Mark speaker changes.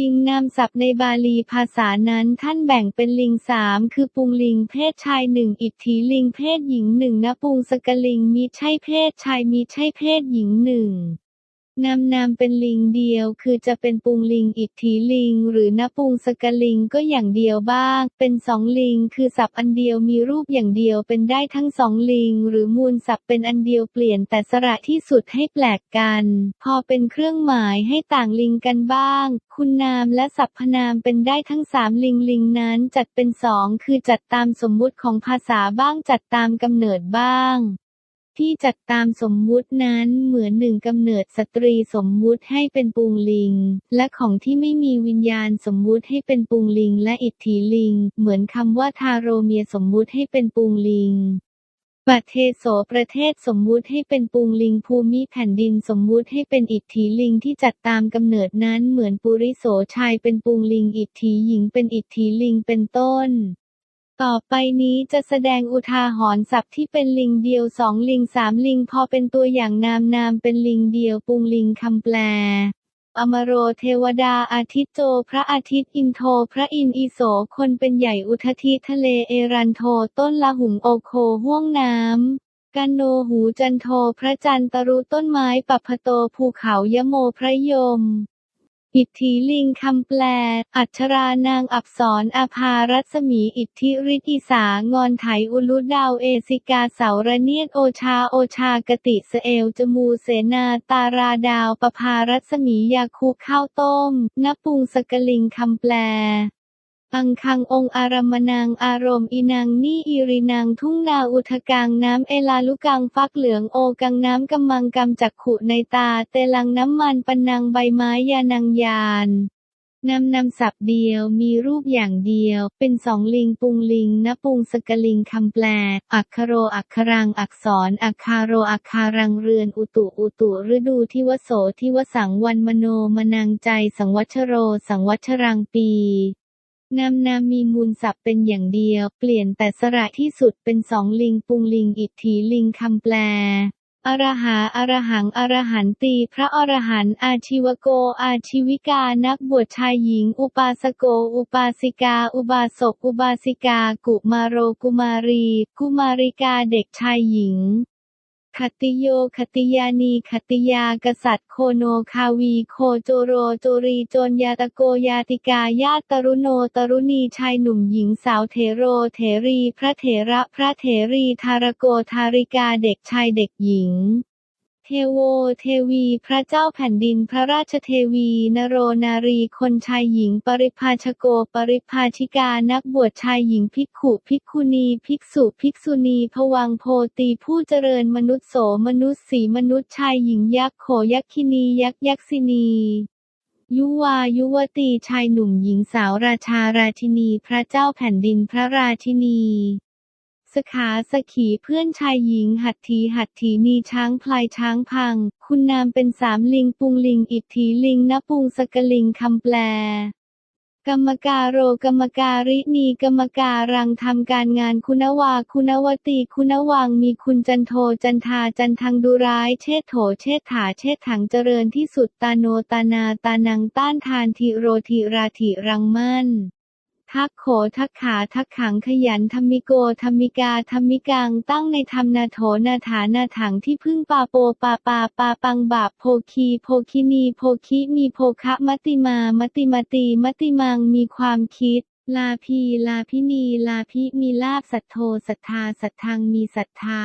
Speaker 1: ยิงนามศัพท์ในบาลีภาษานั้นท่านแบ่งเป็นลิงสามคือปุงลิงเพศชายหนึ่งอิทธิลิงเพศหญิงหนึ่งนปุงสกลิงมิใช่เพศชายมิใช่เพศหญิงหนึ่ง นำนามเป็นลิงเดียว คือจะเป็นปุงลิงอิทธิลิง หรือนปุงสกลิงก็อย่างเดียวบ้าง เป็นสองลิง คือศัพท์อันเดียวมีรูปอย่างเดียวเป็นได้ทั้งสองลิง หรือมูลศัพท์เป็นอันเดียวเปลี่ยนแต่สระที่สุดให้แปลกกัน พอเป็นเครื่องหมายให้ต่างลิงกันบ้าง คุณนามและสรรพนามเป็นได้ทั้งสามลิงลิงนั้นจัดเป็นสองคือจัดตามสมมุติของภาษาบ้างจัดตามกำเนิดบ้าง ที่จัดตามสมมุตินั้นเหมือนหนึ่งกำเนิดสตรีสมมุติให้เป็นปูงลิง และของที่ไม่มีวิญญาณสมมุติให้เป็นปูงลิงและอิทธิลิง เหมือนคำว่าทาโรเมียสมมุติให้เป็นปูงลิงประเทโสประเทศสมมุติให้เป็นปูงลิงภูมิแผ่นดินสมมุติให้เป็นอิทธิลิงที่จัดตามกำเนิดนั้นเหมือนปุริโสชายเป็นปูงลิงอิทธิหญิงเป็นอิทธิลิงเป็นต้น ต่อไปนี้จะแสดงอุทาหรณ์ศัพท์ที่เป็นลิงเดียวสองลิงสามลิง พอเป็นตัวอย่างนามนามเป็นลิงเดียวปุงลิงคำแปลอมโรเทวดาอาทิตย์โจพระอาทิตย์อินโทรพระอินอิโสคนเป็นใหญ่อุทธิทะเลเอรันโทต้นละหุงโอโคห่วงน้ำกันโนหูจันโทพระจันตรุต้นไม้ปัพพโตภูเขายโมพระยม อิทธิลิงคำแปล อัชรานางอับสรอาภารัศมีอิทธิฤทธิสางอนไถอุลุดาวเอสิกาเสาระเนียดโอชาโอชากติสเอลจมูเสนาตาราดาวปภารัศมียาคูข้าวต้มนปุงสกลิงคำแปล อังคังองอารมนังอารมณ์อินังนี่อิรินังทุ่งนาอุทกังน้ำเอลาลุกังฟักเหลืองโอกังน้ำกำมังกำจักขุในตา เตลังน้ำมันปันนังใบไม้ยานังยานนำนำศัพท์เดียวมีรูปอย่างเดียว เป็นสองลิงปุงลิงนปุงสกลิงคำแปล อักขโรอักขรังอักษรอักคาโรอักคารังเรือนอุตุอุตุฤดูทิวโสทิวสังวันมโนมนังใจสังวัชโร สังวัชรังปี นามนามมีมูลศัพท์เป็นอย่างเดียว เปลี่ยนแต่สระที่สุดเป็นสองลิงปุงลิงอิทธิลิงคำแปลอรหาอรหังอรหันตี พระอรหันต์อาชีวโก อาชีวิกา นักบวชชายหญิง อุปาสโก อุปาสิกา อุบาสก อุบาสิกา กุมาโรกุมารี กุมาริกาเด็กชายหญิง คติโยคติยานีคติยากษัตริย์โคโนคาวีโคโจโรโจรีโจนยาตะโกยาติกาญาตรุโนตรุณีชายหนุ่มหญิงสาวเทโรเถรี พระเถระพระเถรีทารโกทาริกาเด็กชายเด็กหญิง เทโวเทวี พระเจ้าแผ่นดินพระราชเทวี นโรนารีคนชายหญิง ปริพาชโก ปริพาชิกานักบวชชายหญิงภิกขุภิกขุณี ภิกษุภิกษุณีผวังโพตีผู้เจริญมนุษย์โสมนุษย์สีมนุษย์ชายหญิงยักษ์โขยักขินียักษ์ยักษินียุวายุวตีชายหนุ่มหญิงสาวราชาราชินี พระเจ้าแผ่นดินพระราชินี สขาสขีเพื่อนชายหญิงหัตถีหัตถีนีช้างพลายช้างพัง คุณนามเป็นสามลิงปุงลิงอิทธิลิงนปุงสกลิงคำแปล กรรมการโรกรรมการินีกรรมการังทำการงานคุณวาคุณวตีคุณวังมีคุณจันโทจันทาจันทังดูร้าย เชษโถเชษฐาเชษถังเจริญที่สุดตาโนตานาตานังต้านทานทิโรทิราทิรังมั่น ทักโขทักขาทักขังขยันธรรมิโกธรรมิกาธรรมิกังตั้งในธรรมนาโถนาฐานาถังที่พึ่งปาโปปาปาปาปังบาปโพคีโพคินีโพคิมีโพคะมติมามติมตีมติมังมีความคิดลาพีลาพินีลาพิมีลาบสัทโทศรัทธาสัทธังมีศรัทธา